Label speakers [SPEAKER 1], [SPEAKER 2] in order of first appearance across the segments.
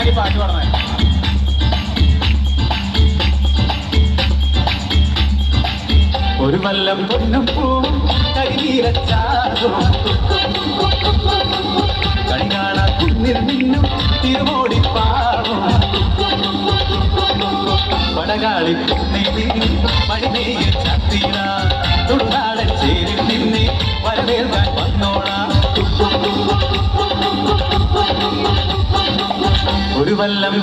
[SPEAKER 1] ഈ പാട്ട് പറഞ്ഞത് ഒരു വല്ലം പൊന്നും കുന്നിൽ നിന്നും തിരുമോടിപ്പാവും പടകാളി പടിനെയ്യ ചത്തിന തുടുനാടൻ ഒരു വല്ലം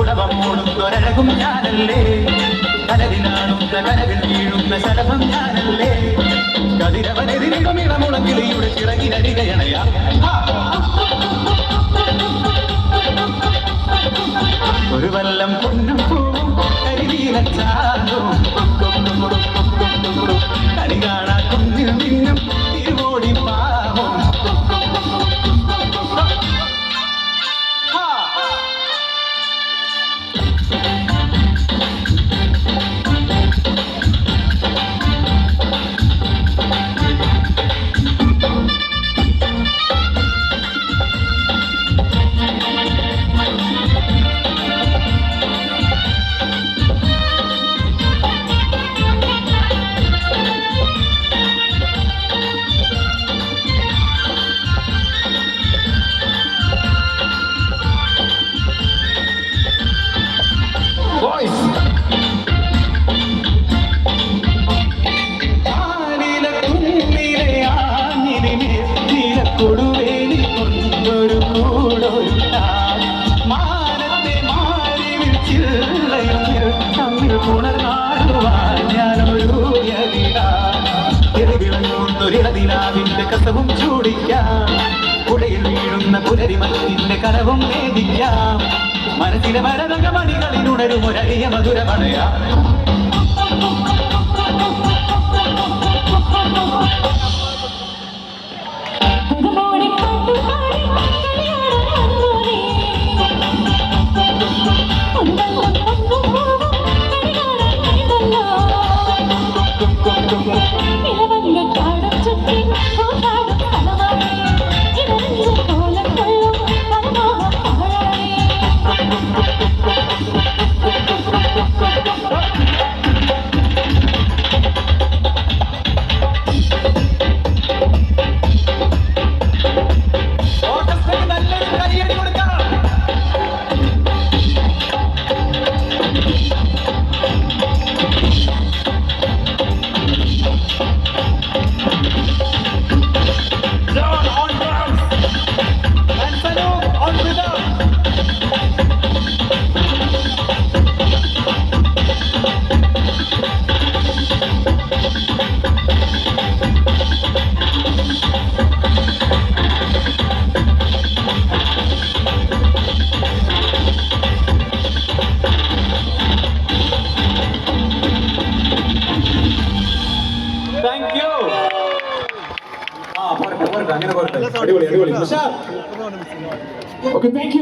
[SPEAKER 1] മൂടുന്നൊരഴകും ഞാനല്ലേ? കനവിലാടുന്ന കനവിൽ വീഴുന്ന ശലഭം ഞാനല്ലേ? കതിരവനെതിരിടും ഇളമുളക്കിളിയുടെ ചിറകിനരികയണയാ ഒരു വല്ലം പൊന്നും പൂവും കരിനീലച്ചാലും തമ്മിൽ പുണർന്നാടുവാൻ ഞാനൊരു. എറിവിളങ്ങുന്നൊരിടതിനാവിന്റെ കസവും ചൂടിക്കാം പുഴയിൽ വീഴുന്ന പുലരിമത്തിന്റെ കരവും വേദിക്കാം മനസ്സിലെ മരതകമണികളിലുണരും ഒരഴിയ മധുര
[SPEAKER 2] പുതുമോടി
[SPEAKER 1] Thank you. ആ പോരട്ടെ പോരട്ടെ അങ്ങനെ പോരട്ടെ. അടിപൊളി അടിപൊളി. Okay thank